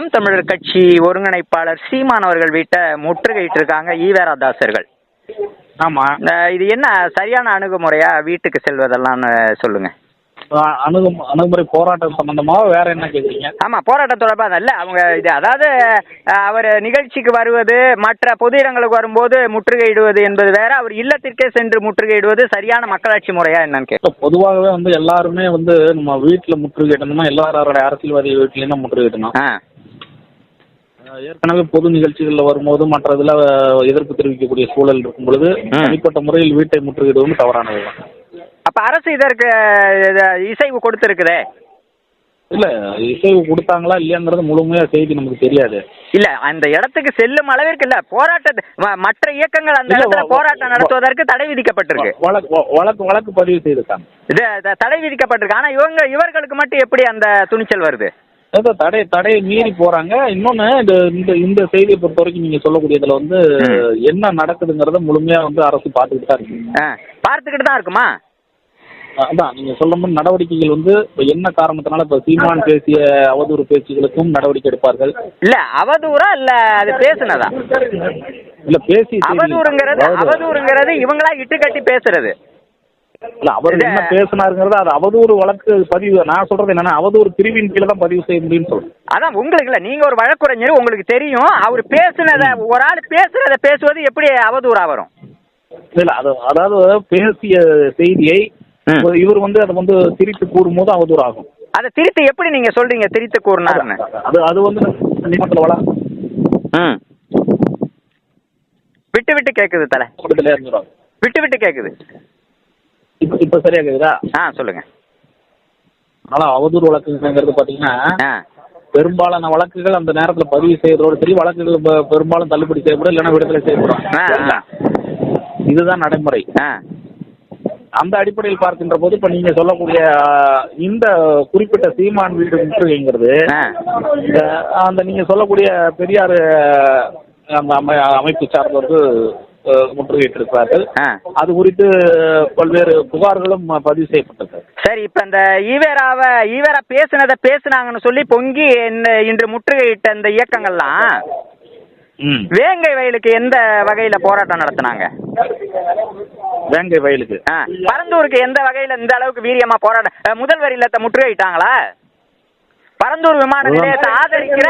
நாம் தமிழர் கட்சி ஒருங்கிணைப்பாளர் சீமான் அவர்கள் வீட்டை முற்றுகையிட்டு இருக்காங்க ஈவேரா தாசர்கள் ஆமா இது என்ன சரியான அணுகுமுறையா? வீட்டுக்கு செல்வதெல்லாம்னு சொல்லுங்க. அணுகு அணுகுமுறை போராட்டம் சம்பந்தமா? வேற என்ன கேக்குறீங்க? ஆமா போராட்டம் தொடர்பாக இல்ல அவங்க இது அதாவது அவர் நிகழ்ச்சிக்கு வருவது மற்ற பொது இடங்களுக்கு வரும்போது முற்றுகையிடுவது என்பது வேற. அவர் இல்லத்திற்கே சென்று முற்றுகையிடுவது சரியான மக்களாட்சி முறையா என்னன்னு கேட்க. பொதுவாகவே வந்து எல்லாருமே வந்து நம்ம வீட்டுல முற்றுகையிடணுமா? எல்லாரோட அரசியல்வாதி வீட்லயும் முற்றுகையிடணும். ஏற்கனவே பொது நிகழ்ச்சிகள்ல வரும்போது மற்ற இதுல எதிர்ப்பு தெரிவிக்கக்கூடிய சூழல் இருக்கும் பொழுது. தனிப்பட்ட முறையில் வீட்டை முற்றுகையிடுவது தவறானது தான் அப்ப அரசு இதற்கு இது, இசைவு கொடுத்திருக்குதே? இல்ல இசைவு கொடுத்தாங்களா இல்லையாங்கிறது முழுமையா செய்தி நமக்கு தெரியாது. இல்ல அந்த இடத்துக்கு செல்லும் அளவிற்கு இல்ல போராட்ட ம- மற்ற இயக்கங்கள் அந்த இல்ல, இடத்துல வ- போராட்டம் நடத்துவதற்கு தடை விதிக்கப்பட்டிருக்கு. வழக்கு வ- வழக்கு வழக்கு பதிவு செய்திருக்காங்க இது த- தடை விதிக்கப்பட்டிருக்கு. ஆனா இவங்க இவர்களுக்கு மட்டும் எப்படி அந்த துணிச்சல் வருது? அதாவது தடை தடையை மீறி போறாங்க. இன்னொன்னு இந்த இந்த இந்த செய்தியை பொறுத்த வரைக்கும் நீங்க சொல்லக்கூடியதுல வந்து. என்ன நடக்குதுங்கிறத முழுமையா வந்து அரசு பார்த்துக்கிட்டு தான் இருக்கு. பார்த்துக்கிட்டு தான் இருக்குமா? அதான் நீங்க சொல்ல மாதிரி நடவடிக்கைகள் வந்து இப்ப என்ன காரணத்தினால இப்ப சீமான் பேசிய அவதூறு பேச்சுகளுக்கும் நடவடிக்கை எடுப்பார்கள்? இல்ல அவதூறா இல்ல அது பேசுனதா? இல்ல பேசி அவதூறுங்கிறது அவதூறுங்கிறது இவங்களா இட்டு கட்டி பேசுறது. இல்ல அவர் என்ன பேசினாருங்கிறது அது அவதூறு வழக்கு பதிவு. நான் சொல்றது என்னன்னா அவதூறு பிரிவின் கீழே தான் பதிவு செய்ய முடியும்னு சொல்றேன். அதான் உங்களுக்கு இல்ல நீங்க ஒரு வழக்குரைஞர் உங்களுக்கு தெரியும். அவர் பேசுனத ஒரு ஆள் பேசுனத பேசுவது எப்படி அவதூறா வரும்? இல்ல அது அதாவது பேசிய செய்தியை. இவர் வந்து அதை வந்து திரித்து கூறும்போது அவதூறு ஆகும் அதை திருத்தி எப்படி நீங்க சொல்றீங்க திருத்தி கூறினார்னு அது அது வந்து நீதிமன்றத்தில் வள ம். விட்டு விட்டு கேக்குது தலை. விட்டு விட்டு கேக்குது. இப்ப இப்ப சரியா கேக்குதா ஆ சொல்லுங்க. அதனால அவதூறு வழக்குங்கிறது பாத்தீங்கன்னா ஆ. பெரும்பாலான வழக்குகள் அந்த நேரத்துல பதிவு செய்யறதோடு சரி வழக்குகள் பெ- பெரும்பாலும் தள்ளுபடி செய்யப்படும் இல்லைன்னா விடுதலை செய்யப்படும். ஆ? இதுதான் நடைமுறை. ஆ. அந்த அடிப்படையில் பார்க்கின்ற போது இப்ப நீங்க சொல்லக்கூடிய இந்த குறிப்பிட்ட சீமான் வீடு முற்றுகைங்கிறது ஆ. இந்த அந்த நீங்க சொல்லக்கூடிய பெரியார் அந்த அமை அமைப்பு சார்ந்தவர்கள் முற்றுகையிட்டிருக்கிறார்கள். அது குறித்து பல்வேறு புகார்களும் பதிவு செய்யப்பட்டிருக்கு சரி இப்ப இந்த ஈவேராவ ஈவேரா பேசுனத பேசுனாங்கன்னு சொல்லி பொங்கி இன்று முற்றுகையிட்ட இந்த இயக்கங்கள்லாம் வேங்கை வயலுக்கு எந்த வகையில போராட்டம் நடத்துனாங்க? வேங்கை வயலுக்கு. பரந்தூருக்கு எந்த வகையில இந்த அளவுக்கு வீரியமா போராட்டம் அஹ், முதல்வர் இல்லத்தை முற்றுகையிட்டாங்களா? பரந்தூர் விமான நிலையத்தை ஆதரிக்கிற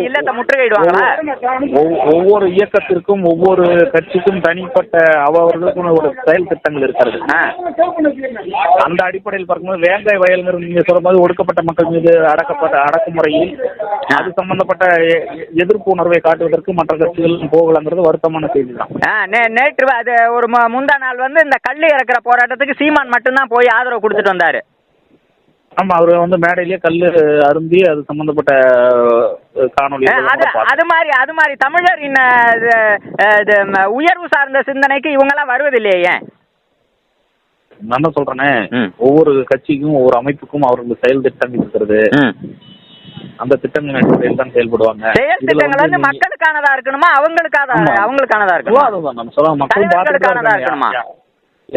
இல்லத்தை முற்றுகையிடுவாங்களா? ஒவ்வொரு- இயக்கத்திற்கும் ஒவ்வொரு கட்சிக்கும் தனிப்பட்ட அவர்களுக்கும் ஒரு செயல் திட்டங்கள் இருக்கிறது. அந்த அடிப்படையில் பார்க்கும்போது வேங்கை வயல்ங்கிறது நீங்க சொல்ற மாதிரி ஒடுக்கப்பட்ட மக்கள் மீது அடக்கப்பட்ட அடக்குமுறையில் அது சம்பந்தப்பட்ட எதிர்ப்பு உணர்வை காட்டுவதற்கு மற்ற கட்சிகள் போகலங்கிறது வருத்தமான செய்தி தான் நேற்று அது ஒரு முந்தா நாள் வந்து இந்த கள்ளி இறக்குற போராட்டத்துக்கு சீமான் மட்டும்தான் போய் ஆதரவு கொடுத்துட்டு வந்தாரு. ஆமா அவர் வந்து மேடையிலேயே கல் அருந்தி அது சம்பந்தப்பட்ட ஆ, அது மாதிரி அது மாதிரி இது, ம, உயர்வு சார்ந்த சிந்தனைக்கு இவங்கெல்லாம் வருவதில்லையே ஏன் நான் சொல்றேனே. ஒவ்வொரு கட்சிக்கும் ஒவ்வொரு அமைப்புக்கும் அவர்களுக்கு செயல் திட்டங்கள் இருக்கிறது அந்த திட்டங்கள் தான் செயல்படுவாங்க செயல் திட்டங்கள் வந்து மக்களுக்கானதா இருக்கணுமா அவங்களுக்கானதா ஆமா. அவங்களுக்கானதா இருக்கணுமா விவாதம் நம்ம சொல்ல மக்களும் பார்த்துட்டு தான் தலைவர்களுக்கானதா இருக்காங்க. இருக்கணுமா?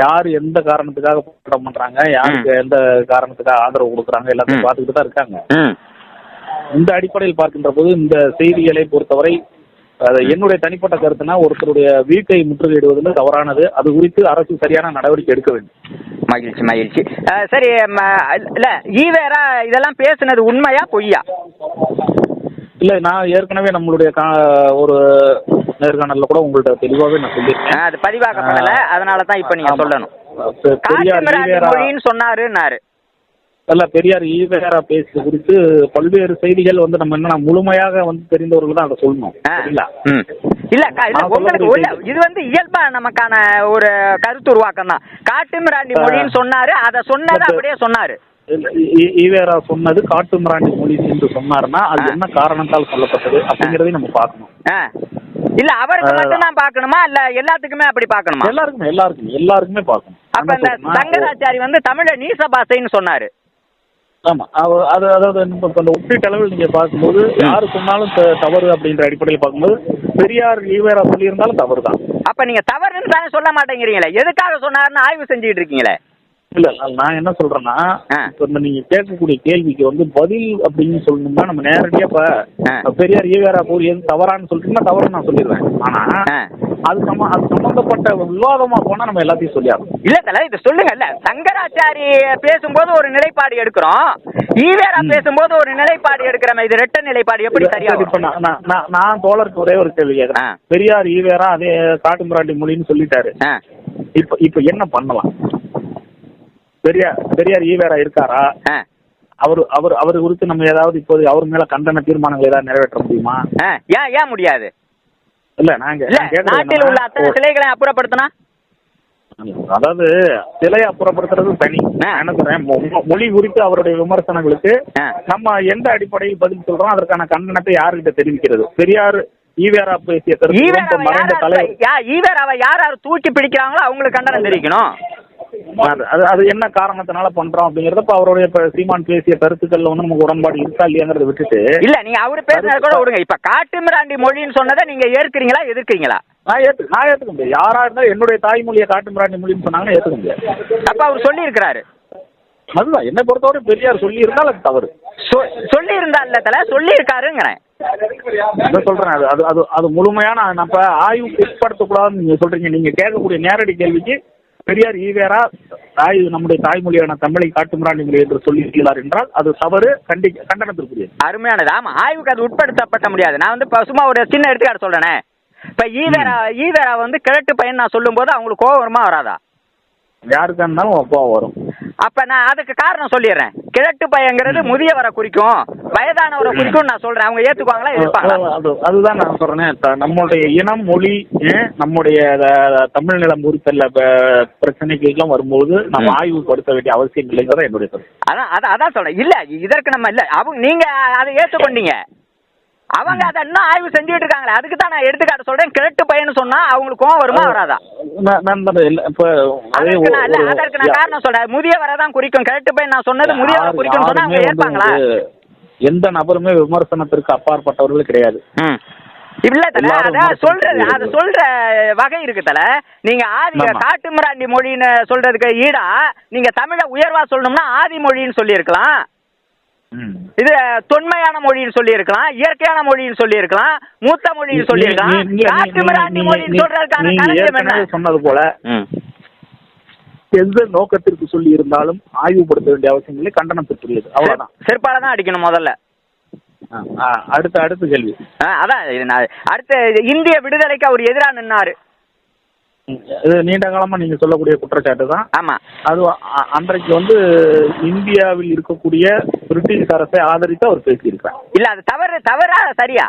யார் எந்த காரணத்துக்காக போராட்டம் பண்றாங்க யாருக்கு எந்த காரணத்துக்காக ஆதரவு கொடுக்குறாங்க எல்லாத்தையும். பார்த்துக்கிட்டு தான் இருக்காங்க. இந்த அடிப்படையில் பார்க்கின்ற போது இந்த செய்திகளை பொறுத்தவரை என்னுடைய தனிப்பட்ட கருத்துனா ஒருத்தருடைய வீட்டை முற்றுகையிடுவதில் தவறானது. அது குறித்து அரசு சரியான நடவடிக்கை எடுக்க வேண்டும். மகிழ்ச்சி மகிழ்ச்சி. சரி இல்ல ஈவேரா இதெல்லாம் பேசுனது உண்மையா பொய்யா? இல்ல நான் ஏற்கனவே நம்மளுடைய கா- ஒரு நேர்காணல்ல கூட உங்கள்ட்ட தெளிவாகவே நான் சொல்லியிருக்கேன். அது பதிவாக்கப்படல. அதனால தான் இப்ப நீங்க ஆமா. சொல்லணும். பெரியார் சொன்னாருன்னாரு. அல்ல பெரியார் ஈவேரா பேசியது குறித்து பல்வேறு செய்திகள் வந்து நம்ம என்ன முழுமையாக வந்து தெரிந்தவர்கள் தான் அதை சொல்லணும். இல்ல க- இல்ல உங்களுக்கு இது வந்து இயல்பா நமக்கான ஒரு கருத்து உருவாக்கம் தான் காட்டுமிராண்டி ஆ. மொழின்னு சொன்னாரு அத சொன்னதை பட் அப்படியே சொன்னாரு. ஈவேரா சொன்னது காட்டு மிராண்டி மொழி என்று சொன்னாருன்னா அது. என்ன காரணத்தால் சொல்லப்பட்டது அப்படிங்கறதையும் நம்ம பார்க்கணும். இல்ல அவருக்கு. மட்டும் தான் பார்க்கணுமா? இல்ல எல்லாத்துக்குமே அப்படி பார்க்கணுமா? எல்லாருக்குமே எல்லாருக்குமே எல்லாருக்குமே பார்க்கணும். அப்ப இந்த சங்கராச்சாரி வந்து தமிழ நீச பாசைன்னு சொன்னாரு. ஆமா அது அதாவது இப்ப இப்ப இந்த ஒப்பீட்டு அளவில் நீங்க பார்க்கும்போது யாரு சொன்னாலும் தவறு அப்படின்ற அடிப்படையில் பார்க்கும்போது பெரியார் ஈவேரா சொல்லியிருந்தாலும் தவறு தான் அப்ப நீங்க தவறுன்னு தானே சொல்ல மாட்டேங்கிறீங்களே? எதுக்காக சொன்னாருன்னு ஆய்வு செஞ்சுட்டு இருக்கீங்களே? இல்ல நான் என்ன சொல்றேன்னா. இப்ப இந்த நீங்க கேட்கக்கூடிய கேள்விக்கு வந்து பதில் அப்படின்னு சொல்லணும்னா நம்ம நேரடியா இப்ப. பெரியார் ஈவேரா கூறியது தவறான்னு சொல்லிட்டீங்கன்னா தவறு நான் சொல்லிடுவேன் ஆனா. அது சம்ம அது சம்பந்தப்பட்ட விவாதமா போனா நம்ம எல்லாத்தையும் சொல்லியாகணும் இல்ல தல இது சொல்லுங்க இல்ல சங்கராச்சாரி பேசும்போது ஒரு நிலைப்பாடு எடுக்கிறோம் ஈவேரா பேசும்போது ஒரு நிலைப்பாடு எடுக்கிறோம் இது ரெட்ட நிலைப்பாடு எப்படி சரியா சரி, இப்ப நான் நான்- தோழருக்கு ஒரே ஒரு கேள்வி. கேட்கறேன் பெரியார் ஈவேரா அதே காட்டுமிராண்டி மொழின்னு சொல்லிட்டாரு. இப்ப இப்ப என்ன பண்ணலாம் பெரியார் பெரியார் ஈவேரா இருக்காரா. அவர் அவர் அவர் குறித்து நம்ம ஏதாவது இப்போது அவர் மேல கண்டன தீர்மானங்கள் ஏதாவது நிறைவேற்ற முடியுமா. ஏன் ஏன் முடியாது? இல்ல நாங்க நாட்டில் உள்ள அத்தனை சிலைகளை அப்புறப்படுத்தினா? அதாவது சிலையை அப்புறப்படுத்துறது தனி. என்ன சொல்றேன் மொழி குறித்து அவருடைய விமர்சனங்களுக்கு. நம்ம எந்த அடிப்படையில் பதில் சொல்றோம் அதற்கான கண்டனத்தை யாருக்கிட்ட தெரிவிக்கிறது? பெரியார் ஈவேரா பேசிய மறைந்த தலைவர். ஈவேராவை யார் யார் தூக்கி பிடிக்கிறாங்களோ அவங்களுக்கு கண்டனம் தெரிவிக்கணும். அது- அது என்ன காரணத்தினால பண்றோம் அப்படிங்கறத இப்ப அவருடைய இப்ப சீமான் பேசிய கருத்துக்கள்ல வந்து நமக்கு உடன்பாடு இருக்கா இல்லையாங்கிறத விட்டுட்டு இல்ல நீங்க அவரு பேசுனத கூட விடுங்க. இப்ப காட்டுமிராண்டி மொழின்னு சொன்னதை நீங்க ஏற்கிறீங்களா எதிர்க்கிறீங்களா? நான் ஏத்து நான் ஏத்துக்க முடியாது. யாரா இருந்தாலும் என்னுடைய தாய்மொழியை காட்டு மிராண்டி மொழின்னு சொன்னாங்கன்னா ஏத்துக்க முடியாது. அப்ப அவர் சொல்லி இருக்கிறாரு அதுதான். என்னை பொறுத்தவரை பெரியார் சொல்லி இருந்தால் அது தவறு. சொல்லி இருந்தா இல்ல தல சொல்லி இருக்காருங்கிறேன் என்ன சொல்றேன் அது அது அது அது முழுமையான நம்ம ஆய்வுக்கு உட்படுத்தக்கூடாதுன்னு நீங்க சொல்றீங்க. நீங்க கேட்கக்கூடிய நேரடி கேள்விக்கு பெரியார் ஈவேரா தாய் நம்முடைய தாய்மொழியான தமிழை காட்டுமிராண்டி மொழி என்று சொல்லியிருக்கிறார் என்றால் அது தவறு கண்டி கண்டனத்திற்குரியது. அருமையானது. ஆமா ஆய்வுக்கு அது உட்படுத்தப்பட்ட முடியாது. நான் வந்து சும்மா ஒரு சின்ன எடுத்துக்காட்டு சொல்றேனே. இப்ப ஈவேரா ஈவேரா வந்து கிழட்டு பையன் நான் சொல்லும்போது அவங்களுக்கு கோவம் வருமா வராதா? யாருக்கா இருந்தாலும் கோவம் வரும். அப்ப நான் அதுக்கு காரணம் சொல்லிடுறேன். கிழட்டு பையங்கிறது முதியவரை குறிக்கும் வயதானவரை குறிக்கும் நான் சொல்றேன். அவங்க ஏத்துக்குவாங்களா எதிர்ப்பாங்களா? அது அதுதான் நான் சொல்றேன் நம்மளுடைய இனம் மொழி நம்முடைய தமிழ் நிலம் உறுத்தல்ல ப- பிரச்சனைகள் எல்லாம் வரும்போது நம்ம ஆய்வுபடுத்த வேண்டிய அவசியம் இல்லைங்கிறத என்னுடைய அதான் அதான் சொல்றேன். இல்ல இதற்கு நம்ம இல்ல. அவங்க நீங்க அதை ஏத்துக்கொண்டீங்க. அவங்க அதை இன்னும் ஆய்வு செஞ்சுட்டு இருக்காங்களே அதுக்கு தான் நான் எடுத்துக்காட்டு சொல்றேன் கிழட்டு பையன்னு சொன்னா அவங்களுக்கு கோவம் வருமா வராதா அதற்கு நான் காரணம் சொல்றேன் முதியவரை தான் குறிக்கும் கிழட்டு பையன் நான் சொன்னது முதியவரை குறிக்கும் சொன்னா அவங்க ஏற்பாங்களா எந்த நபருமே விமர்சனத்திற்கு அப்பாற்பட்டவர்கள் கிடையாது. இல்ல தல எல்லாரும் அத விமர்சனம் சொல்றது செய்யறது. அது சொல்ற வகை இருக்கு தல நீங்க ஆதி. காட்டுமிராண்டி மொழின்னு சொல்றதுக்கு ஈடா நீங்க தமிழ உயர்வா சொல்லணும்னா ஆதி மொழின்னு சொல்லியிருக்கலாம். இது தொன்மையான மொழின்னு சொல்லியிருக்கலாம் இயற்கையான மொழின்னு சொல்லியிருக்கலாம் மூத்த மொழின்னு நீ- நீ- காட்டுமிராண்டி மொழின்னு சொல்றதுக்கான என்ன? சொன்னது போல. எந்த நோக்கத்திற்கு சொல்லி இருந்தாலும் ஆய்வுபடுத்த வேண்டிய அவசியம் இல்லை கண்டனத்திற்குரியது அவ்வளவுதான். செருப்பால தான் அடிக்கணும் முதல்ல. அடுத்த அடுத்த கேள்வி. அதான் அடுத்த இந்திய விடுதலைக்கு அவர் எதிரா நின்னாரு. இது நீண்ட காலமா நீங்க சொல்லக்கூடிய குற்றச்சாட்டு தான். ஆமா. அது அன்றைக்கு வந்து இந்தியாவில் இருக்கக்கூடிய பிரிட்டிஷ் அரசை ஆதரித்து அவர் பேசியிருக்கார் இல்ல அது தவறு தவறா சரியா?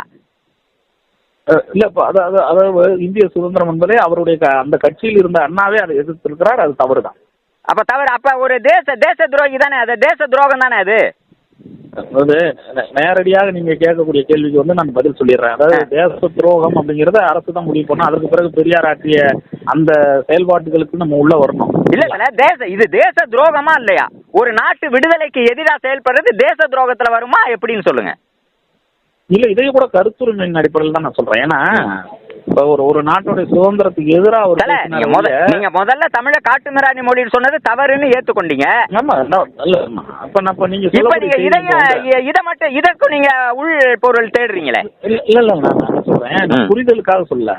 இல்ல இப்ப அது அது அதாவது இந்திய சுதந்திரம் என்பதே அவருடைய அந்த கட்சியில் இருந்த அண்ணாவே அதை எதிர்த்திருக்கிறார் அது தவறு தான் அப்ப தவறு அப்ப ஒரு தேச தேச துரோகி தானே அது தேச துரோகம் தானே அது? அதாவது நேரடியாக நீங்க கேட்கக்கூடிய கேள்விக்கு வந்து நான் பதில் சொல்லிடுறேன். அதாவது தேச துரோகம் அப்படிங்கறத அரசு தான் முடிவு பண்ணும் அதற்கு பிறகு பெரியார் ஆற்றிய அந்த செயல்பாட்டுகளுக்கு நம்ம உள்ள வரணும். இல்ல இல்ல தேச இது தேச துரோகமா இல்லையா? ஒரு நாட்டு விடுதலைக்கு எதிரா செயல்படுறது தேச துரோகத்துல வருமா? எப்படின்னு சொல்லுங்க. இல்ல இதையும் கூட கருத்துரிமையின் அடிப்படையில் தான் நான் சொல்றேன். ஏன்னா ஒரு ஒரு நாட்டுடைய சுதந்திரத்துக்கு எதிராக ஒரு நீங்க முத நீங்க முதல்ல தமிழ காட்டுமிராணி மொழின்னு சொன்னது தவறுன்னு ஏத்துக்கொண்டீங்க. ஆமா அப்ப இப்ப நீங்க இப்ப நீங்க செய்தி இதைய வந்து- இ- இத மட்டும் இதற்கும் நீங்க உள் பொருள் தேடுறீங்களே. இல்ல இல்ல நான் சொல்றேன். புரிதலுக்காக சொல்ல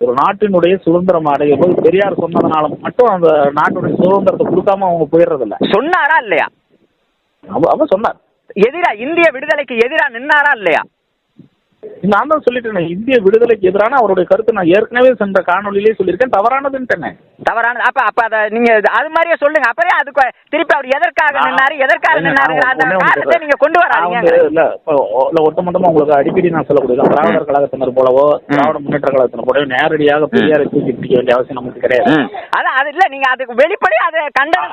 ஒரு நாட்டினுடைய சுதந்திரம் அடையும் போது பெரியார் சொன்னதுனால மட்டும் அந்த நாட்டுடைய சுதந்திரத்தை கொடுக்காம அவங்க போயிடுறது இல்ல சொன்னாரா இல்லையா? அவ சொன்னார். எதிரா இந்திய விடுதலைக்கு எதிரா நின்னாரா இல்லையா? நான் தான் சொல்லிட்டேன் இந்திய விடுதலைக்கு எதிரான அவருடைய கருத்து நான் ஏற்கனவே சென்ற காணொலியிலே சொல்லியிருக்கேன். தவறானதுன்னு தவறானது. அப்ப அப்ப அத நீங்க அது மாதிரியே சொல்லுங்க. அப்பறே அதுக்கு திருப்பி அவர் எதற்காக நின்னாரு? எதற்காக நின்னாருங்கிற அந்த காரணத்தை நீங்க கொண்டு வராதீங்க. இல்ல இப்போ இல்ல ஒட்டுமொத்தமா உங்களுக்கு அடிக்கடி நான் சொல்லக்கூடியது திராவிடர் கழகத்தினர் போலவோ திராவிட முன்னேற்ற கழகத்தினர் போலவோ நேரடியாக பெரியாரை தூக்கி பிடிக்க வேண்டிய அவசியம் நமக்கு கிடையாது. அதான் அது இல்ல. நீங்க அதுக்கு வெளிப்படையா அதை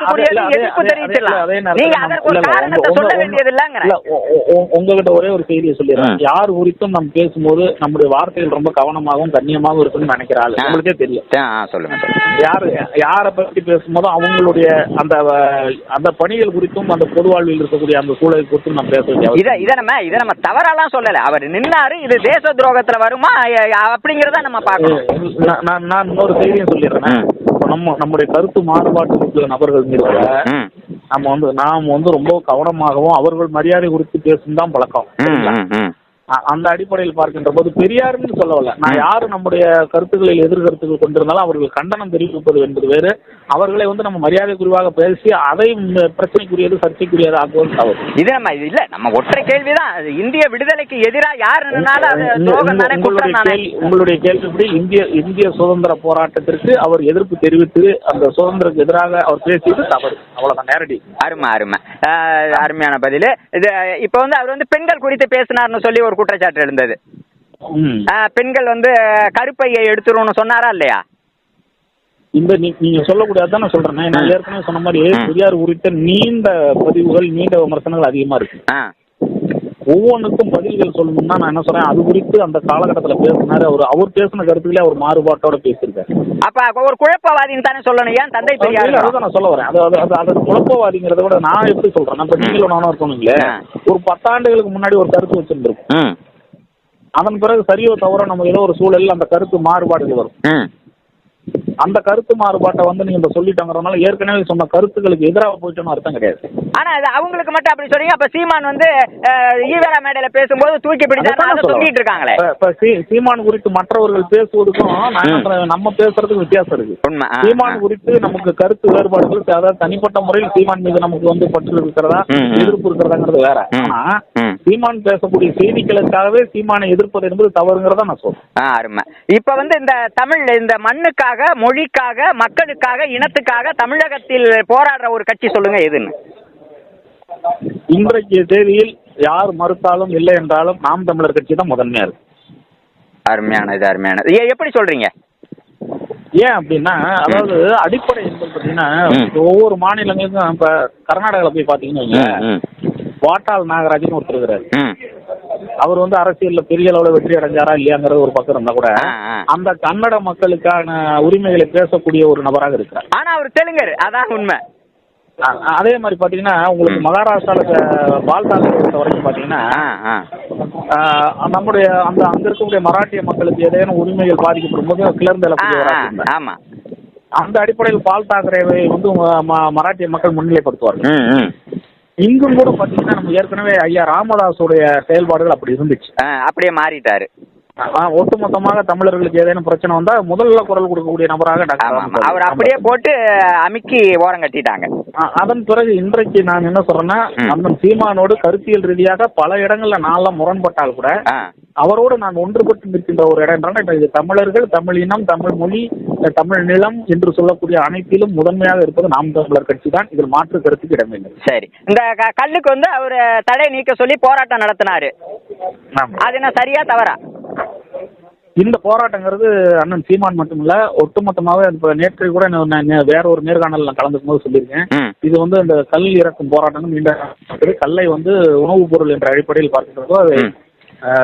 அதே- எதிர்ப்பு தெரிவிச்சிடலாம் நீங்க அதற்கு ஒரு காரணத்தை சொல்ல வேண்டியது இல்லங்கிற இல்ல, உ- உ- உ- உங்ககிட்ட ஒரே ஒரு செய்தியை சொல்லிடுறேன். யார் குறித்தும் நம்ம பேசும்போது நம்முடைய வார்த்தைகள் ரொம்ப கவனமாகவும் கண்ணியமாகவும் இருக்குன்னு நினைக்கிறாள். உங்களுக்கே தெரியும். சொல்லுங்க சொல்லுங்க. யாரு யாரை பத்தி பேசும்போதும் அவங்களுடைய அந்த அந்த பணிகள் குறித்தும் அந்த பொது வாழ்வில் இருக்கக்கூடிய அந்த சூழலை குறித்தும் நம்ம பேச வேண்டிய இத இத நம்ம இத நம்ம தவறாலாம் சொல்லல. அவர் நின்னாரு இது தேச துரோகத்துல வருமா அப்படிங்கறத நம்ம பார்க்கணும். நான் நான் இன்னொரு செய்தியும் சொல்லிடுறேன். நம்ம நம்முடைய கருத்து மாறுபாட்டு இருக்கிற நபர்கள் மீது நம்ம வந்து நாம் வந்து ரொம்ப கவனமாகவும் அவர்கள் மரியாதை குறித்து பேசும் தான் பழக்கம். அந்த அடிப்படையில் பார்க்கின்ற போது பெரியாருன்னு சொல்லவில்லை. நான் யாரு நம்முடைய கருத்துக்களில் எதிர் கருத்துக்கள் கொண்டிருந்தாலும் அவர்கள் கண்டனம் தெரிவிப்பது என்பது வேறு. அவர்களை வந்து நம்ம மரியாதை குறைவாக பேசி அதை பிரச்சனைக்குரியது சர்ச்சைக்குரியது ஆக்குவது தவறு. இது நம்ம இல்ல. நம்ம ஒற்றை கேள்விதான். இந்திய விடுதலைக்கு எதிரா யார் உங்களுடைய கேள்விப்படி இந்திய இந்திய சுதந்திர போராட்டத்திற்கு அவர் எதிர்ப்பு தெரிவித்து அந்த சுதந்திரத்துக்கு எதிராக அவர் பேசியது தவறு. அவ்வளவுதான். நேரடி. அருமை அருமை. அருமையான பதில். இது இப்ப வந்து அவர் வந்து பெண்கள் குறித்து பேசினார்னு சொல்லி ஒரு குற்றச்சாட்டு எழுந்தது. பெண்கள் வந்து கருப்பையை எடுத்துருவோம்னு சொன்னாரா இல்லையா? இந்த நீங்க சொல்லக்கூடியதான் நான் சொல்றேன். நான். ஏற்கனவே சொன்ன மாதிரி. பெரியார் குறித்த நீண்ட பதிவுகள் நீண்ட விமர்சனங்கள் அதிகமா இருக்கு. ஒவ்வொன்றுக்கும் பதில்கள் சொல்லணும்னா நான் என்ன சொல்றேன் அது குறித்து அந்த காலகட்டத்தில் பேசினாரு அவர். அவர் பேசின கருத்துக்களே அவர் மாறுபாட்டோட பேசியிருக்காரு. அப்ப ஒரு குழப்பவாதின்னு தானே சொல்லணும். ஏன் தந்தை பெரியார் நான் சொல்ல வரேன். அது அது அது குழப்பவாதிங்கிறத விட நான் எப்படி சொல்றேன்? நம்ம நீங்களும் நானும் இருக்கணுங்களே ஆ. ஒரு பத்தாண்டுகளுக்கு முன்னாடி ஒரு கருத்து வச்சிருந்திருக்கும். அதன் பிறகு சரியோ தவிர நம்ம ஏதோ ஒரு சூழலில் அந்த கருத்து மாறுபாடுகள் வரும். அந்த கருத்து மாறுபாட்டை வந்து நீங்க இப்ப சொல்லிட்டாங்கிறதுனால ஏற்கனவே சொன்ன கருத்துக்களுக்கு எதிராக போயிட்டோம்னு அர்த்தம் கிடையாது. ஆனா அது அவங்களுக்கு மட்டும் அப்படி சொல்றீங்க. அப்ப சீமான் வந்து ஈவேரா மேடையில பேசும்போது தூக்கி பிடிச்சாரு சொல்லிட்டு. இருக்காங்களே. இப்ப- சீமான் குறித்து மற்றவர்கள் பேசுவதுக்கும் நம்ம பேசுறதுக்கு வித்தியாசம் இருக்கு. சீமான். குறித்து நமக்கு கருத்து வேறுபாடுகள் அதாவது தனிப்பட்ட முறையில் சீமான் மீது நமக்கு வந்து பற்று இருக்கிறதா. எதிர்ப்பு இருக்கிறதாங்கிறது வேற. ஆனா. சீமான் பேசக்கூடிய செய்திகளுக்காகவே சீமானை எதிர்ப்பது என்பது தவறுங்கிறத நான் சொல்றேன். இப்ப வந்து இந்த தமிழ் இந்த மண்ணுக்காக மொழிக்காக மக்களுக்காக இனத்துக்காக தமிழகத்தில் போராடுற ஒரு கட்சி சொல்லுங்க எதுன்னு. இன்றைக்கு தேதியில் யார் மறுத்தாலும் இல்லை என்றாலும் நாம் தமிழர் கட்சி தான் முதன்மையா இருக்கு. அருமையான இது அருமையானது ஏ, எப்படி சொல்றீங்க? ஏன் அப்படின்னா அதாவது அடிப்படை என்பது. இப்ப ஒவ்வொரு மாநிலங்களுக்கும் இப்ப கர்நாடகாவில் போய் பார்த்தீங்கன்னு வைங்களேன், வாட்டாள் நாகராஜன் ஒருத்தர் இருக்கிறாரு. அவர் வந்து அரசியல்ல பெரிய அளவுல வெற்றி அடைஞ்சாரா இல்லையாங்கிறது ஒரு பக்கம் இருந்தா கூட. அந்த கன்னட மக்களுக்கான உரிமைகளை பேசக்கூடிய ஒரு நபராக இருக்கிறார். ஆனா அவர் தெலுங்கர் அதான் உண்மை. அதே மாதிரி பாத்தீங்கன்னா உங்களுக்கு. மகாராஷ்டிரால பால் தாக்கரே பொறுத்த வரைக்கும் பாத்தீங்கன்னா நம்முடைய அந்த அங்க இருக்கக்கூடிய மராட்டிய மக்களுக்கு ஏதேனும் உரிமைகள் பாதிக்கப்படும் போது கிளர்ந்து. ஆமா. அந்த அடிப்படையில் பால் தாக்கரேவை வந்து மராட்டிய மக்கள் முன்னிலைப்படுத்துவார்கள். இங்கும் கூட பாத்தீங்கன்னா நம்ம ஏற்கனவே ஐயா ராமதாஸுடைய செயல்பாடுகள் அப்படி இருந்துச்சு. அப்படியே மாறிட்டாரு. ஒட்டுமொத்தமாக தமிழர்களுக்கு ஏதேனும் பிரச்சனை வந்தா முதல்ல குரல் கொடுக்கக்கூடிய நபராக டாக்டர் அவர் அப்படியே போட்டு அமுக்கி ஓரம் கட்டிட்டாங்க. அதன் பிறகு இன்றைக்கு நான் என்ன சொல்றேன்னா. அந்த சீமானோடு கருத்தியல் ரீதியாக பல இடங்கள்ல நான்லாம் முரண்பட்டால் கூட அவரோடு நான் ஒன்றுபட்டு நிற்கின்ற ஒரு இடம் என்றால் இது தமிழர்கள் தமிழ் இனம் தமிழ் மொழி தமிழ் நிலம் என்று சொல்லக்கூடிய அனைத்திலும் முதன்மையாக இருப்பது நாம் தமிழர் கட்சி தான் இதில் மாற்று கருத்துக்கு இடமில்லை சரி. இந்த கல்லுக்கு வந்து அவர் தடை நீக்க சொல்லி போராட்டம் நடத்தினாரு. அது என்ன சரியா தவறா? இந்த போராட்டங்கிறது அண்ணன் சீமான் மட்டும் இல்ல ஒட்டுமொத்தமாவே இப்ப நேற்று கூட நான் வேற ஒரு நேர்காணல் நான் கலந்துக்கும் போது சொல்லியிருக்கேன். இது வந்து இந்த கல் இறக்கும் போராட்டம் நீண்ட கல்லை வந்து உணவுப் பொருள் என்ற அடிப்படையில் பார்க்கின்றதோ அது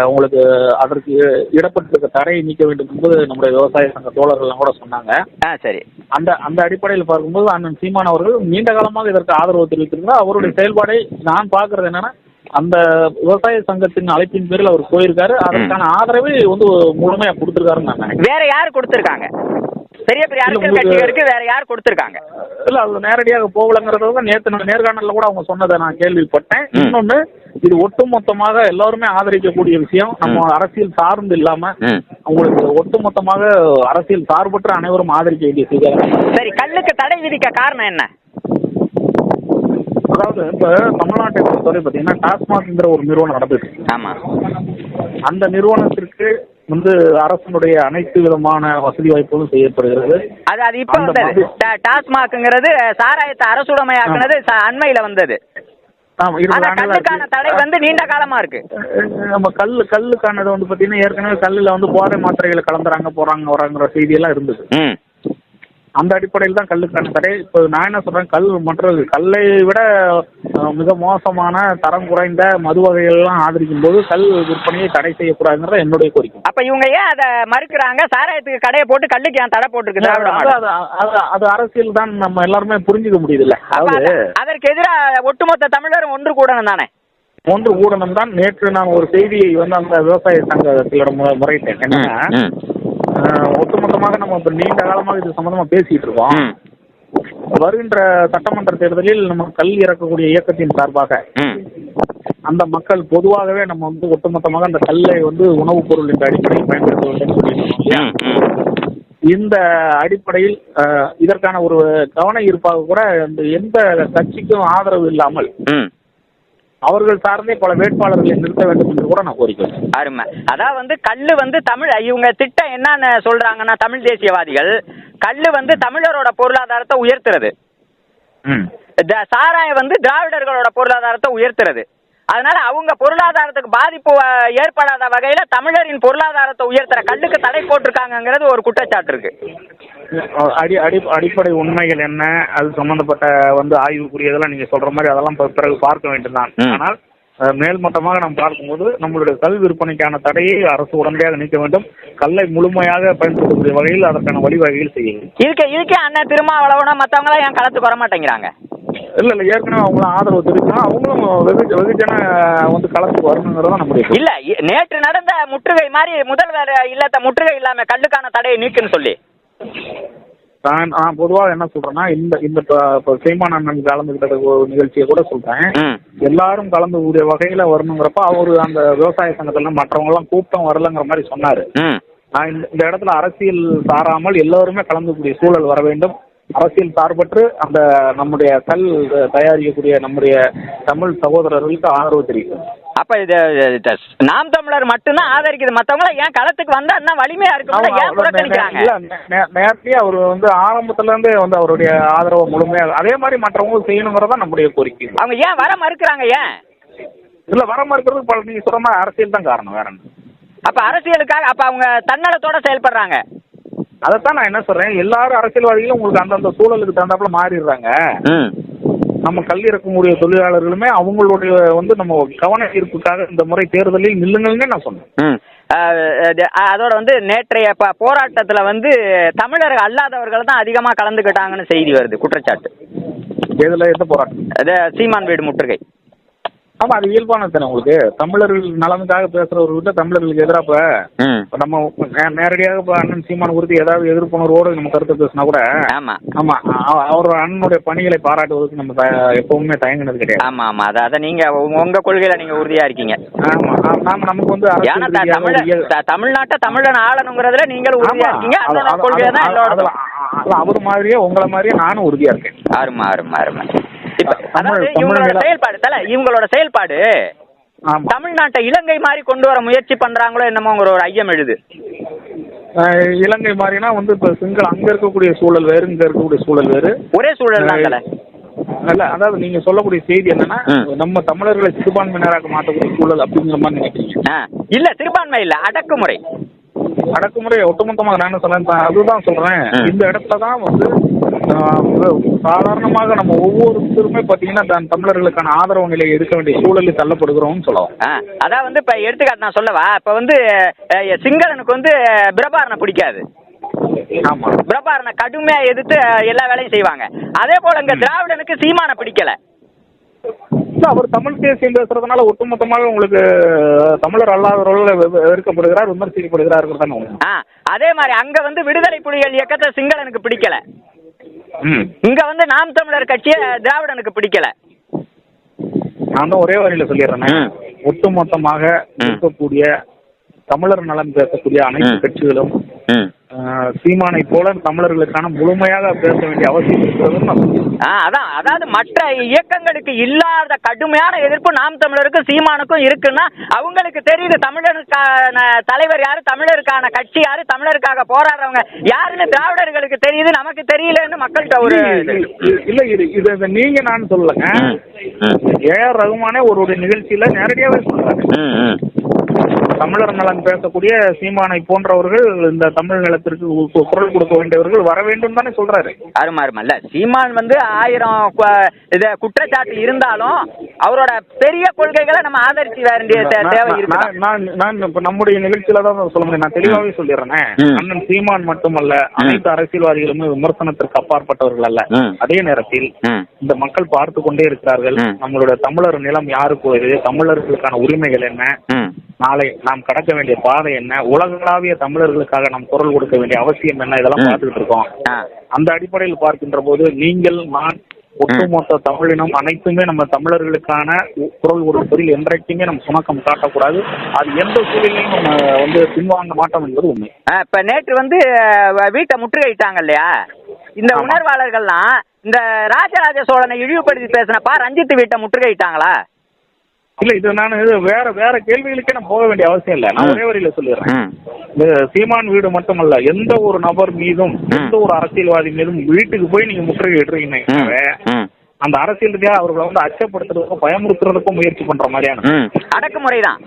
உங்களுக்கு அதற்கு இடப்பட்டிருக்க தடையை நீக்க வேண்டும் என்பது நம்முடைய விவசாய சங்க தோழர்கள்லாம் கூட சொன்னாங்க. ஆ சரி. அந்த அந்த அடிப்படையில் பார்க்கும்போது அண்ணன் சீமான் அவர்கள் நீண்ட காலமாக இதற்கு ஆதரவு தெரிவித்திருக்கிறார். அவருடைய செயல்பாடை நான் பார்க்கறது என்னன்னா அந்த விவசாய சங்கத்தின் அழைப்பின் பேரில் அவர் போயிருக்காரு. அதற்கான ஆதரவை வந்து முழுமையா கொடுத்திருக்காருன்னு நான் நினைக்கிறேன். வேற யார் கொடுத்துருக்காங்க? பெரிய பெரிய அரசியல் கட்சிகளுக்கு வேற யார் கொடுத்துருக்காங்க? இல்ல அது நேரடியாக போகலங்கிறத நேற்று நான் நேர்காணல்ல கூட அவங்க சொன்னதை நான் கேள்விப்பட்டேன். இன்னொன்னு இது ஒட்டுமொத்தமாக எல்லாருமே ஆதரிக்கக்கூடிய விஷயம். நம்ம அரசியல் சார்ந்து இல்லாம உங்களுக்கு ஒட்டுமொத்தமாக அரசியல் சார்பற்ற அனைவரும் ஆதரிக்க வேண்டிய செய்தியாக சரி கல்லுக்கு தடை விதிக்க காரணம் என்ன? அதாவது இப்ப தமிழ்நாட்டை பொறுத்தவரை பாத்தீங்கன்னா டாஸ்மாக்ங்கிற ஒரு நிறுவனம் இருக்கு. ஆமா. அந்த நிறுவனத்திற்கு வந்து அரசனுடைய அனைத்து விதமான வசதி வாய்ப்புகளும் செய்யப்படுகிறது. அது அது இப்ப வந்தது. டாஸ்மாக்ங்கிறது சாராயத்தை அரசுடைமையாக்குனது ச- அண்மையில வந்தது. ஆனா கல்லுக்கான. தடை வந்து நீண்ட காலமா இருக்கு. நம்ம கல் கல்லுக்கானது வந்து பாத்தீங்கன்னா ஏற்கனவே கல்லுல வந்து போதை மாத்திரைகளை கலந்துறாங்க போறாங்க வராங்கிற செய்தி எல்லாம் இருந்தது அந்த அடிப்படையில் தான் கல்லுக்கான தடை. இப்போ நான் என்ன சொல்றேன் கல் மற்ற கல்லை விட மிக மோசமான தரம் குறைந்த மது வகைகள்லாம் ஆதரிக்கும் போது கல் விற்பனையை தடை செய்யக்கூடாதுங்கிறது என்னுடைய கோரிக்கை. அப்ப இவங்க ஏன் அதை மறுக்கிறாங்க? சாராயத்துக்கு கடையை போட்டு கல்லுக்கு ஏன் தடை போட்டுருக்கு அது அரசியல் தான் நம்ம எல்லாருமே புரிஞ்சுக்க முடியுதுல்ல. அதாவது அத- அதற்கு எதிராக ஒட்டுமொத்த தமிழரும் ஒன்று கூடணும் தானே? ஒன்று கூடணும் தான். நேற்று நான் ஒரு செய்தியை வந்து அந்த விவசாய சங்கத்திடம் மு- முறையிட்டேன். என்னன்னா ஒட்டுமொத்தமாக நம்ம இப்ப நீண்ட காலமாக இது சம்பந்தமா பேசிட்டு இருக்கோம். வருகின்ற சட்டமன்ற தேர்தலில் நம்ம கல் இறக்கக்கூடிய இயக்கத்தின் சார்பாக அந்த மக்கள் பொதுவாகவே நம்ம வந்து ஒட்டுமொத்தமாக அந்த கல்லை வந்து உணவுப் பொருள் என்ற அடிப்படையில் பயன்படுத்த வேண்டும் சொல்லியிருக்கோம் இந்த அடிப்படையில் இதற்கான ஒரு கவன ஈர்ப்பாக கூட எந்த கட்சிக்கும் ஆதரவு இல்லாமல் அவர்கள் சார்ந்தே பல வேட்பாளர்களை நிறுத்த வேண்டும் என்று கூட நான் கோரிக்கை. அருமை. அதான் வந்து கல்லு வந்து தமிழ் இவங்க திட்டம் என்னன்னு சொல்றாங்கன்னா தமிழ் தேசியவாதிகள் கல்லு வந்து தமிழரோட பொருளாதாரத்தை உயர்த்துறது. சாராயம் வந்து திராவிடர்களோட பொருளாதாரத்தை உயர்த்துறது. அதனால அவங்க பொருளாதாரத்துக்கு பாதிப்பு ஏற்படாத வகையில தமிழரின் பொருளாதாரத்தை உயர்த்துற கல்லுக்கு தடை போட்டிருக்காங்கங்கிறது ஒரு குற்றச்சாட்டு இருக்கு. அடி அடி அடிப்படை உண்மைகள் என்ன? அது சம்பந்தப்பட்ட வந்து ஆய்வுக்குரியதெல்லாம் நீங்க சொல்ற மாதிரி அதெல்லாம் பிறகு பார்க்க வேண்டியதுதான். ம். ஆனால் மேல்மட்டமாக நாம் பார்க்கும்போது நம்மளுடைய கல் விற்பனைக்கான தடையை அரசு உடனடியாக நீக்க வேண்டும். கல்லை முழுமையாக பயன்படுத்தக்கூடிய வகையில் அதற்கான வழிவகைகள் செய்ய வேண்டும் இதுக்கு இதுக்கே அண்ணன் திருமாவளவனா மத்தவங்களாம் ஏன் களத்துக்கு வர மாட்டேங்கிறாங்க இல்ல இல்ல ஏற்கனவே அவங்களும் ஆதரவு தெரிவிக்கணும் அவங்களும் வெகு வெகுஜன வந்து களத்துக்கு வரணுங்கிறதா நம்முடைய இல்ல நேற்று நடந்த முற்றுகை மாதிரி முதல்வர் இல்லத்த முற்றுகை இல்லாம கல்லுக்கான தடையை நீக்குன்னு சொல்லி. நான் நான் பொதுவாக என்ன சொல்றேன்னா இந்த இந்த சீமான் அண்ணன் கலந்துகிட்ட ஒரு நிகழ்ச்சியை கூட சொல்றேன். எல்லாரும் கலந்து கூடிய வகையில வரணுங்கிறப்ப அவரு அந்த விவசாய சங்கத்துல மற்றவங்க எல்லாம் கூட்டம் வரலங்கிற மாதிரி சொன்னாரு. இந்த இடத்துல அரசியல் சாராமல் எல்லோருமே கலந்துக்கூடிய சூழல் வர வேண்டும். அரசியல் சார்பற்று அந்த நம்முடைய கல் தயாரிக்கக்கூடிய நம்முடைய தமிழ் சகோதரர்களுக்கு ஆதரவு தெரிவிக்கும். அப்ப இது நாம் தமிழர் மட்டும்தான் ஆதரிக்குது. மத்தவங்க ஏன் களத்துக்கு வந்தா என்ன வலிமையா இருக்கு ஏன் புறக்கணிக்கிறாங்க? நேரத்தையே அவர் வந்து ஆரம்பத்துல இருந்தே வந்து அவருடைய ஆதரவை முழுமையாக அதே மாதிரி மற்றவங்களும் செய்யணுங்கிறதா நம்முடைய கோரிக்கை. அவங்க ஏன் வர மறுக்கிறாங்க ஏன்? இல்ல வர மறுக்கிறதுக்கு பல நீங்க சொல்ற மாதிரி அரசியல் தான் காரணம் வேற அப்ப அரசியலுக்காக அப்ப அவங்க தன்னலத்தோட செயல்படுறாங்க. அதைத்தான் நான் என்ன சொல்றேன். எல்லாரும் அரசியல்வாதிகளும் உங்களுக்கு அந்தந்த சூழலுக்கு தகுந்தாப்புல மாறிடுறாங்க. நம்ம கல்வி இறக்கக்கூடிய தொழிலாளர்களுமே அவங்களுடைய வந்து நம்ம கவன ஈர்ப்புக்காக இந்த முறை தேர்தலில் நில்லுங்கள்னு நான் சொன்னேன். அதோட வந்து நேற்றைய போராட்டத்துல வந்து தமிழர் அல்லாதவர்கள் தான் அதிகமா கலந்துக்கிட்டாங்கன்னு செய்தி வருது குற்றச்சாட்டு. இதுல எந்த போராட்டம்? சீமான் வீடு முற்றுகை. ஆமா அது இயல்பானது தானே உங்களுக்கு? தமிழர்கள் நலனுக்காக பேசுறவர்கிட்ட தமிழர்களுக்கு எதிராக இப்ப ம். இப்ப நம்ம நேரடியாக இப்ப அண்ணன் சீமான் குறித்து ஏதாவது எதிர்ப்புணர்வோடு நம்ம கருத்து பேசினா கூட ஆமா. அவர் அண்ணனுடைய பணிகளை பாராட்டுவதற்கு நம்ம எப்பவுமே தயங்கினது கிடையாது. ஆமா ஆமா. அத அத நீங்க உங்க- கொள்கையில நீங்க உறுதியா இருக்கீங்க. ஆமா நாம நமக்கு வந்து ஒரு தமிழ்நாட்டை தமிழன் ஆளணுங்கிறதுல நீங்கள் உறுதியா இருக்கீங்க. அது- அதோட அது- கொள்கை தான் அவர் மாதிரியே உங்களை மாதிரியே நானும் உறுதியா இருக்கேன். அருமை இப்ப தமிழ்- அதாவது இவங்களோட செயல்பாடு தல இவங்களோட செயல்பாடு தமிழ்நாட்டை இலங்கை மாதிரி கொண்டு வர முயற்சி பண்றாங்களோ என்னமோங்கிற ஒரு ஐயம் எழுது. இலங்கை மாதிரினா வந்து இப்ப சிங்கள அங்க இருக்கக்கூடிய சூழல் வேறு இங்க இருக்கக்கூடிய சூழல் வேறு. ஒரே சூழல் தான் அல்ல அதாவது நீங்க சொல்லக்கூடிய செய்தி என்னன்னா. நம்ம தமிழர்களை சிறுபான்மையினராக மாற்றக்கூடிய சூழல் அப்படிங்கிற மாதிரி நினைக்கிறீங்க. இல்ல சிறுபான்மை இல்ல அடக்குமுறை. அடக்குமுறை ஒட்டுமொத்தமாக நான் தான் அதுதான் சொல்றேன். இந்த இடத்துல தான் வந்து சாதாரணமாக நம்ம ஒவ்வொருத்தருமே பாத்தீங்கன்னா தான் தமிழர்களுக்கான ஆதரவு நிலையை எடுக்க வேண்டிய சூழலில் தள்ளப்படுகிறோம்னு சொல்லலாம். அதான் வந்து இப்ப எடுத்துக்காட்டு நான் சொல்லவா? இப்ப வந்து சிங்களனுக்கு வந்து பிரபாரனை பிடிக்காது. ஆமா. பிரபாரனை கடுமையா எதிர்த்து எல்லா வேலையும் செய்வாங்க. அதே போல இங்க திராவிடனுக்கு சீமானை பிடிக்கல. அவர் தமிழ் தேசியம் பேசுறதுனால ஒட்டுமொத்தமாக உங்களுக்கு தமிழர் அல்லாதவர்கள் வெறுக்கப்படுகிறார் விமர்சிக்கப்படுகிறார் அதே மாதிரி அங்க வந்து விடுதலை புலிகள் இயக்கத்தை சிங்களனுக்கு பிடிக்கல இங்க வந்து நாம் தமிழர் கட்சியை திராவிடனுக்கு பிடிக்கல நான் தான் ஒரே வரியில சொல்லிடுறேன். ஒட்டுமொத்தமாக. இருக்கக்கூடிய தமிழர் நலன் பேசக்கூடிய அனைத்து. கட்சிகளும் சீமானை போல தமிழர்களுக்கான முழுமையாக பேச வேண்டிய அவசியம். ஆ அதான் அதாவது மற்ற இயக்கங்களுக்கு இல்லாத கடுமையான எதிர்ப்பு நாம் தமிழருக்கும் சீமானுக்கும் இருக்குன்னா அவங்களுக்கு தெரியுது தமிழருக்கான தலைவர் யாரு தமிழருக்கான கட்சி யாரு தமிழருக்காக போராடுறவங்க யாருன்னு திராவிடர்களுக்கு தெரியுது நமக்கு தெரியலன்னு மக்கள்கிட்ட ஒரு இல்ல, இது- இது நீங்க நான் ம், ஏ ஆர் ரகுமானே ஒரு நிகழ்ச்சியில நேரடியாவே ம். தமிழர் நலன் பேசக்கூடிய சீமானை போன்றவர்கள் இந்த தமிழ் கு- குரல் கொடுக்க வேண்டியவர்கள் வர வேண்டும் தானே சொல்றாரு. அருமை அருமை. இல்ல சீமான் வந்து ஆயிரம் இது குற்றச்சாட்டு இருந்தாலும் அவரோட பெரிய கொள்கைகளை நம்ம ஆதரிச்சு வேண்டிய தேவை நான் இருக்கு நான்- நான் நான் இப்ப நம்முடைய நிகழ்ச்சியில தான் சொல்ல முடியும். நான் தெளிவாவே சொல்லிடுறேன். அண்ணன் சீமான் மட்டுமல்ல அனைத்து அரசியல்வாதிகளுமே விமர்சனத்திற்கு அப்பாற்பட்டவர்கள் அல்ல. அதே நேரத்தில் இந்த மக்கள் பார்த்து கொண்டே இருக்கிறார்கள். ம். நம்மளுடைய தமிழர் நிலம் யாருக்கு வருது? தமிழர்களுக்கான உரிமைகள் என்ன? நாளை நாம் கடக்க வேண்டிய பாதை என்ன? உலகளாவிய தமிழர்களுக்காக நாம் குரல் கொடுக்க வேண்டிய அவசியம் என்ன? இதெல்லாம். பார்த்துக்கிட்டு இருக்கோம். அந்த அடிப்படையில் பார்க்கின்ற போது நீங்கள் நான் ஒட்டுமொத்த தமிழினம் அனைத்துமே நம்ம தமிழர்களுக்கான குரல் கொடுப்பதில் என்றைக்குமே நம்ம சுணக்கம் காட்டக்கூடாது. அது எந்த சூழலையும் நம்ம வந்து பின்வாங்க மாட்டோம் என்பது உண்மை. இப்ப நேற்று வந்து வீட்டை முற்றுகையிட்டாங்க இல்லையா? இந்த. உணர்வாளர்கள்லாம் இந்த ராஜராஜ சோழனை இழிவுபடுத்தி பேசினப்பா ரஞ்சித் வீட்டை முற்றுகையிட்டாங்களா? இல்ல இது நான் இது வேற வேற கேள்விகளுக்கே நான் போக வேண்டிய அவசியம் இல்லை. நான். ஒரே வரியில சொல்லிடுறேன். இந்த சீமான் வீடு மட்டுமல்ல எந்த ஒரு நபர் மீதும். எந்த ஒரு அரசியல்வாதி மீதும் வீட்டுக்கு போய் நீங்க முற்றுகை இடுறீங்கன்னாவே ம். அந்த அரசியல் ரீதியா அவர்களை வந்து அச்சப்படுத்துறதுக்கும் பயமுறுத்துறதுக்கும் முயற்சி பண்ற மாதிரியான அடக்குமுறை தான்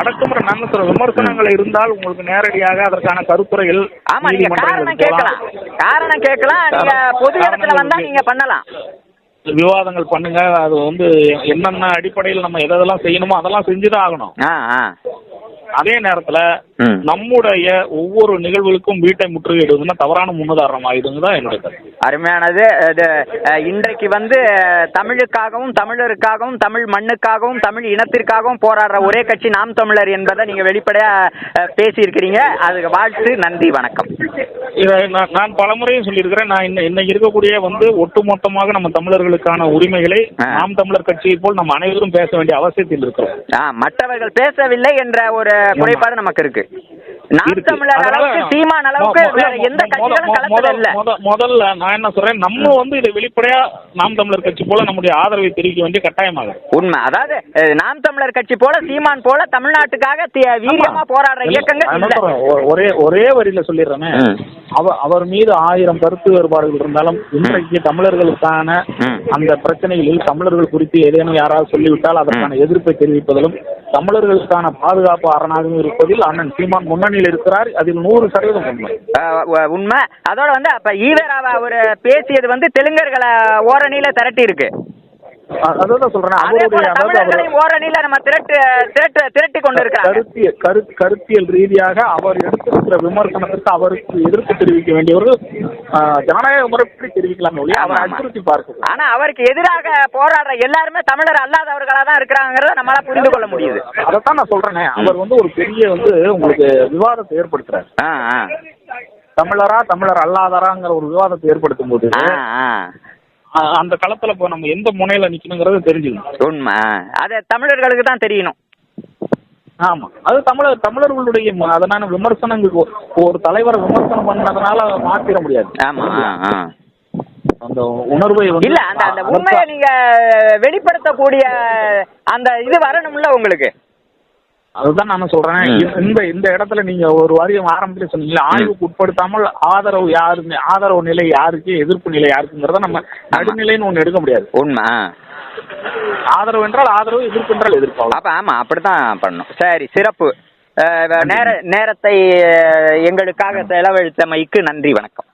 அடக்குமுறை நான் சொல்ற விமர்சனங்கள் இருந்தால் உங்களுக்கு நேரடியாக அதற்கான கருத்துரைகள் ஆமா நீங்க காரணம் கேட்கலாம். காரணம் கேட்கலாம். நீங்க பொது இடத்துல வந்தா நீங்க பண்ணலாம். விவாதங்கள் பண்ணுங்க. அது வந்து என்னென்ன அடிப்படையில் நம்ம எதெல்லாம் செய்யணுமோ அதெல்லாம் செஞ்சுதான் ஆகணும். அதே நேரத்துல. நம்முடைய ஒவ்வொரு நிகழ்வுகளுக்கும் வீட்டை முற்றுகையிடுவதுன்னா தவறான முன்னுதாரணம்? ஆயிடுங்க தான் என்னுடைய கருத்து. அருமையானது. இன்றைக்கு வந்து தமிழுக்காகவும் தமிழருக்காகவும் தமிழ் மண்ணுக்காகவும் தமிழ் இனத்திற்காகவும் போராடுற ஒரே கட்சி நாம் தமிழர் என்பதை நீங்க வெளிப்படையா பேசியிருக்கிறீங்க. அதுக்கு வாழ்த்து நன்றி வணக்கம். இதை நான் நான் பலமுறையும் சொல்லியிருக்கிறேன். நான் இன்ன இன்னைக்கு இருக்கக்கூடிய வந்து ஒட்டுமொத்தமாக நம்ம தமிழர்களுக்கான உரிமைகளை. நாம் தமிழர் கட்சியை போல் நம்ம அனைவரும் பேச வேண்டிய அவசியத்தில் இருக்கிறோம். மற்றவர்கள் பேசவில்லை என்ற ஒரு குறைபாடு நமக்கு இருக்கு. முதல்ல நான் என்ன சொல்றேன் நம்ம வந்து இதை வெளிப்படையா நாம் தமிழர் கட்சி போல நம்முடைய ஆதரவை தெரிவிக்க வேண்டிய கட்டாயமாகும் உண்மை. அதாவது நாம் தமிழர் கட்சி போல சீமான் போல தமிழ்நாட்டுக்காக வீரியமா போராடுற இயக்கங்கள் ஒரே ஒரே வரியில சொல்லிடுறேனே. அவர் அவர் மீது ஆயிரம் கருத்து வேறுபாடுகள் இருந்தாலும் இன்றைக்கு தமிழர்களுக்கான. அந்த பிரச்சனைகளில் தமிழர்கள் குறித்து ஏதேனும் யாராவது சொல்லிவிட்டால் அதற்கான எதிர்ப்பை தெரிவிப்பதிலும் தமிழர்களுக்கான பாதுகாப்பு அரணாகவும் இருப்பதில் அண்ணன் சீமான் முன்னணியில் இருக்கிறார். அதில் நூறு சதவீதம் உண்மை. உண்மை. அதோட வந்து அப்ப ஈவேராவை அவர் பேசியது வந்து தெலுங்கர்களை ஓரணியில திரட்டி இருக்கு அதான் சொல்றேன். அவருடைய ஓரணியில நம்ம திரட்டு திரட்டு திரட்டி கொண்டு கருத்தியல் கரு கருத்தியல் ரீதியாக அவர் எடுத்திருக்கிற விமர்சனத்திற்கு அவருக்கு எதிர்ப்பு தெரிவிக்க வேண்டியவர்கள் ஜனநாயக முறைப்படி தெரிவிக்கலாம் ஒழிய அவரை. அச்சுறுத்தி பார்க்க ஆனா அவருக்கு எதிராக போராடுற எல்லாருமே தமிழர் அல்லாதவர்களா தான் இருக்கிறாங்கிறத நம்மளால புரிந்து கொள்ள முடியுது. அதைத்தான் நான் சொல்றேனே. அவர் வந்து ஒரு பெரிய வந்து உங்களுக்கு விவாதத்தை ஏற்படுத்துறாரு. தமிழரா தமிழர் அல்லாதராங்கிற ஒரு விவாதத்தை ஏற்படுத்தும் போது அந்த களத்துல இப்போ நம்ம எந்த முனையில நிக்கணுங்கிறது தெரிஞ்சுக்கணும். உண்மை. அது தமிழர்களுக்கு தான் தெரியணும். ஆமா. அது தமிழர் தமிழர்களுடைய அதனால விமர்சனங்கள் ஒரு தலைவரை விமர்சனம் பண்ணதுனால மாத்திர முடியாது. ஆமா அந்த உணர்வை இல்ல அந்த அந்த உண்மையை நீங்க வெளிப்படுத்தக்கூடிய அந்த இது வரணும்ல உங்களுக்கு. அதுதான் நான் சொல்றேன். இந்த- இந்த இடத்துல நீங்க ஒரு வாரியம் ஆரம்பத்துல சொன்னீங்களா ஆய்வுக்கு உட்படுத்தாமல் ஆதரவு யாரு ஆதரவு நிலை யாருக்கு எதிர்ப்பு நிலை யாருக்குங்கிறத நம்ம நடுநிலைன்னு ஒண்ணு எடுக்க முடியாது. உண்மை. ஆதரவு என்றால் ஆதரவு எதிர்ப்பு என்றால் எதிர்ப்பு. அப்ப ஆமா அப்படித்தான் பண்ணும் சரி சிறப்பு. நேர நேரத்தை எங்களுக்காக செலவழித்தமைக்கு நன்றி வணக்கம்.